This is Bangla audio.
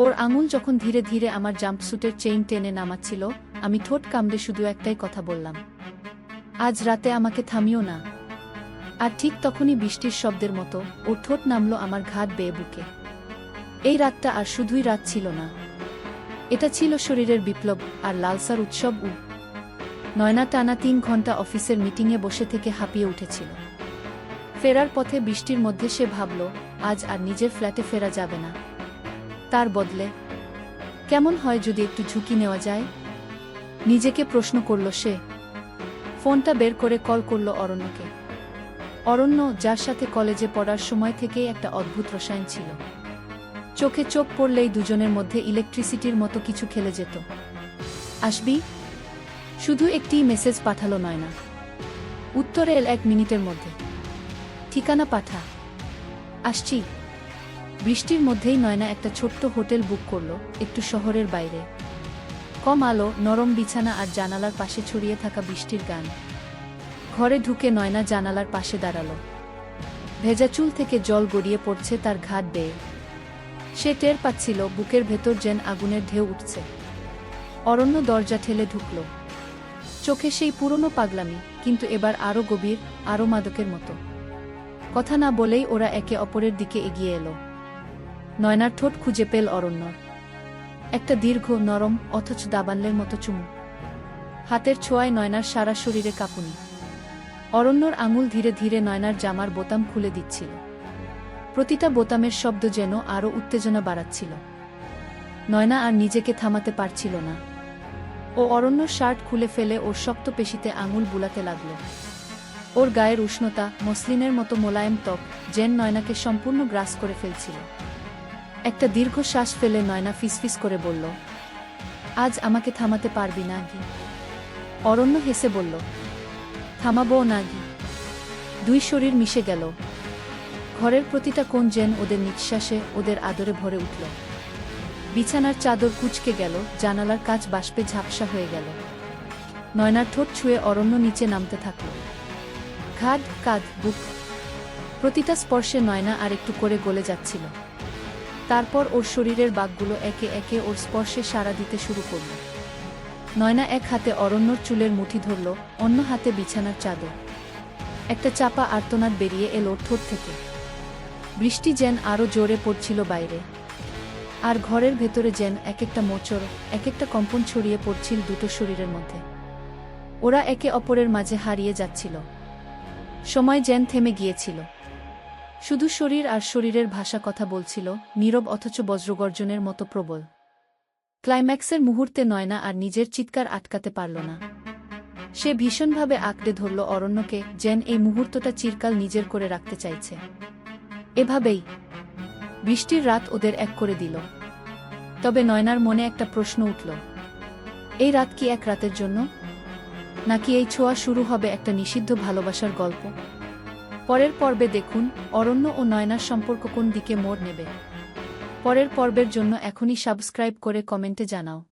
ওর আঙুল যখন ধীরে ধীরে আমার জাম্পস্যুটের চেইন টেনে নামাচ্ছিল, আমি ঠোঁট কামড়ে শুধু একটাই কথা বললাম। আজ রাতে আমাকে থামিও না। আর ঠিক তখনই বৃষ্টির শব্দের মতো ওর ঠোঁট নামলো আমার ঘাট বেয়ে বুকে। এই রাতটা আর শুধুই রাত ছিল না। এটা ছিল শরীরের বিপ্লব আর লালসার উৎসব উ। নয়না টানা তিন ঘণ্টা অফিসের মিটিংয়ে বসে থেকে হাঁপিয়ে উঠেছিল। ফেরার পথে বৃষ্টির মধ্যে সে ভাবল, আজ আর নিজের ফ্ল্যাটে ফেরা যাবে না। তার বদলে। কেমন হয় যদি একটু ঝুঁকি নেওয়া যায়? নিজেকে প্রশ্ন করল সে। ফোনটা বের করে কল করল অরণ্যকে। অরণ্য যার সাথে কলেজে পড়ার সময় থেকেই একটা অদ্ভুত রসায়ন ছিল। চোখে চোখ পড়লেই দুজনের মধ্যে ইলেকট্রিসিটির মতো কিছু খেলে যেত। আসবি? শুধু একটি মেসেজ পাঠালো নয়না উত্তরে এল এক মিনিটের মধ্যে। ঠিকানা পাঠা। আসছি। বৃষ্টির মধ্যেই নয়না একটা ছোট্ট হোটেল বুক করল, একটু শহরের বাইরে। কম আলো, নরম বিছানা আর জানালার পাশে ছড়িয়ে থাকা বৃষ্টির গান। ঘরে ঢুকে নয়না জানালার পাশে দাঁড়াল। ভেজা চুল থেকে জল গড়িয়ে পড়ছে তার ঘাট বেয়ে। সে টের পাচ্ছিল বুকের ভেতর যেন আগুনের ঢেউ উঠছে। অরণ্য দরজা ঠেলে ঢুকল। চোখে সেই পুরনো পাগলামি, কিন্তু এবার আরও গভীর আরও মাদকের মতো। কথা না বলেই ওরা একে অপরের দিকে এগিয়ে এলো। নয়নার ঠোঁট খুঁজে পেল অরণ্যর। একটা দীর্ঘ, নরম, অথচ দাবানলের মতো চুমু। হাতের ছোঁয়ায় নয়নার সারা শরীরে কাঁপুনি। অরণ্যর আঙুল ধীরে ধীরে নয়নার জামার বোতাম খুলে দিচ্ছিল। প্রতিটা বোতামের শব্দ যেন আরও উত্তেজনা বাড়াচ্ছিল। নয়না আর নিজেকে থামাতে পারছিল না। ও অরণ্য শার্ট খুলে ফেলে ওর শক্ত পেশিতে আঙুল বুলাতে লাগল। ওর গায়ের উষ্ণতা, মসলিনের মতো মোলায়েম ত্বক জেন নয়নাকে সম্পূর্ণ গ্রাস করে ফেলছিল। একটা দীর্ঘ শ্বাস ফেলে নয়না ফিসফিস করে বলল, আজ আমাকে থামাতে পারবি না গি অরণ্য হেসে বলল, থামাবো না গি দুই শরীর মিশে গেল। ঘরের প্রতিটা কোন যেন ওদের নিঃশ্বাসে ওদের আদরে ভরে উঠল। বিছানার চাদর কুচকে গেল, জানালার কাজ বাষ্পে ঝাপসা হয়ে গেল। নয়নার ঠোঁট ছুঁয়ে অরণ্য নিচে নামতে থাকল। ঘাট, কাঁধ, বুক, প্রতিটা স্পর্শে নয়না আর একটু করে গলে যাচ্ছিল। তারপর ওর শরীরের বাঘগুলো একে একে ওর স্পর্শে সাড়া দিতে শুরু করল। নয়না এক হাতে অরণ্যর চুলের মুঠি ধরল, অন্য হাতে বিছানার চাদর। একটা চাপা আর্তনাদ বেরিয়ে এলো ওর ঠোঁট থেকে। বৃষ্টি যেন আরও জোরে পড়ছিল বাইরে। আর ঘরের ভেতরে যেন এক একটা মোচড় এক একটা কম্পন ছড়িয়ে পড়ছিল দুটো শরীরের মধ্যে। ওরা একে অপরের মাঝে হারিয়ে যাচ্ছিল। সময় যেন থেমে গিয়েছিল। শুধু শরীর আর শরীরের ভাষা কথা বলছিল, নীরব অথচ বজ্রগর্জনের মতো প্রবল। ক্লাইম্যাক্সের মুহূর্তে নয়না আর নিজের চিৎকার আটকাতে পারল না। সে ভীষণভাবে আঁকড়ে ধরল অরণ্যকে, যেন এই মুহূর্তটা চিরকাল নিজের করে রাখতে চাইছে। এভাবেই বৃষ্টির রাত ওদের এক করে দিল। তবে নয়নার মনে একটা প্রশ্ন উঠল, এই রাত কি এক রাতের জন্য? নাকি এই ছোঁয়া শুরু হবে একটা নিষিদ্ধ ভালোবাসার গল্প? পরের পর্বে দেখুন, অরণ্য ও নয়নার সম্পর্ক কোন দিকে মোড় নেবে। পরের পর্বের জন্য এখনই সাবস্ক্রাইব করে কমেন্টে জানাও।